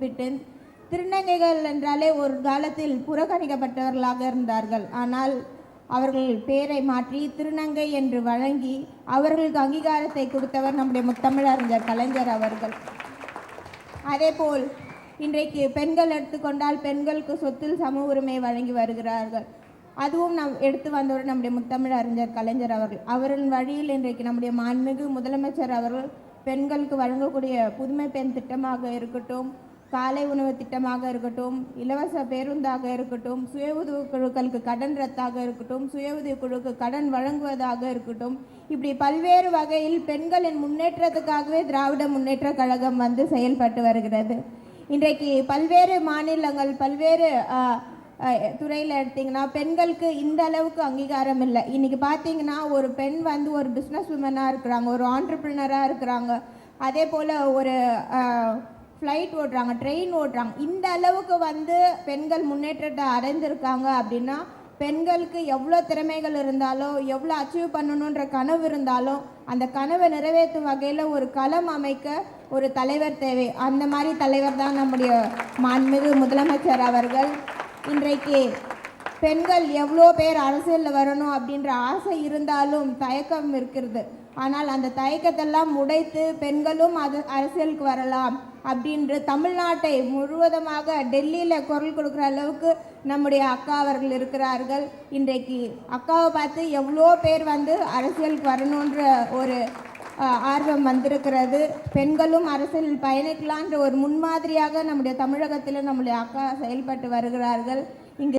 குறிப்பிட்டேன். திருநங்கைகள் என்றாலே ஒரு காலத்தில் புறக்கணிக்கப்பட்டவர்களாக இருந்தார்கள். ஆனால் அவர்கள் பெயரை மாற்றி திருநங்கை என்று வழங்கி அவர்களுக்கு அங்கீகாரத்தை கொடுத்தவர் நம்முடைய முத்தமிழறிஞர் கலைஞர் அவர்கள். அதேபோல் இன்றைக்கு பெண்கள் எடுத்துக்கொண்டால் பெண்களுக்கு சொத்தில் சம உரிமை வழங்கி வருகிறார்கள். அதுவும் நம் எடுத்து வந்தவர் நம்முடைய முத்தமிழ் அறிஞர் கலைஞர் அவர்கள். அவரின் வழியில் இன்றைக்கு நம்முடைய மாண்புமிகு முதலமைச்சர் அவர்கள் பெண்களுக்கு வழங்கக்கூடிய புதுமை பெண் திட்டமாக இருக்கட்டும் காலை உணவு திட்டமாக இருக்கட்டும் இலவச பேருந்தாக இருக்கட்டும் சுய உதவி குழுக்களுக்கு கடன் ரத்தாக இருக்கட்டும் சுய உதவி குழுக்கு கடன் வழங்குவதாக இருக்கட்டும் இப்படி பல்வேறு வகையில் பெண்களின் முன்னேற்றத்துக்காகவே திராவிட முன்னேற்ற கழகம் வந்து செயல்பட்டு வருகிறது. இன்றைக்கு பல்வேறு மாநிலங்கள் பல்வேறு துறையில் எடுத்திங்கன்னா பெண்களுக்கு இந்த அளவுக்கு அங்கீகாரம் இல்லை. இன்றைக்கி பார்த்தீங்கன்னா ஒரு பெண் வந்து ஒரு பிஸ்னஸ் உமனாக இருக்கிறாங்க ஒரு ஆண்டர்பிரினராக இருக்கிறாங்க. அதே போல் ஒரு ஃப்ளைட் ஓட்டுறாங்க ட்ரெயின் ஓட்டுறாங்க. இந்த அளவுக்கு வந்து பெண்கள் முன்னேற்றத்தை அடைந்திருக்காங்க அப்படின்னா பெண்களுக்கு எவ்வளோ திறமைகள் இருந்தாலும் எவ்வளோ அச்சீவ் பண்ணணுன்ற கனவு இருந்தாலும் அந்த கனவை நிறைவேற்றும் வகையில் ஒரு களம் அமைக்க ஒரு தலைவர் தேவை. அந்த மாதிரி தலைவர் தான் நம்முடைய மாண்புமிகு முதலமைச்சர் அவர்கள். இன்றைக்கு பெண்கள் எவ்வளோ பேர் அரசியலில் வரணும் அப்படின்ற ஆசை இருந்தாலும் தயக்கம் இருக்கிறது. ஆனால் அந்த தயக்கத்தெல்லாம் உடைத்து பெண்களும் அது அரசியலுக்கு வரலாம் அப்படின்று தமிழ்நாட்டை முழுவதுமாக டெல்லியில் குரல் கொடுக்குற அளவுக்கு நம்முடைய அக்கா அவர்கள் இருக்கிறார்கள். இன்றைக்கு அக்காவை பார்த்து எவ்வளோ பேர் வந்து அரசியலுக்கு வரணுன்ற ஒரு ஆர்வம் வந்திருக்கிறது. பெண்களும் அரசியலில் பயணிக்கலான்ற ஒரு முன்மாதிரியாக நம்முடைய தமிழகத்தில் நம்முடைய அக்கா செயல்பட்டு வருகிறார்கள். இங்கு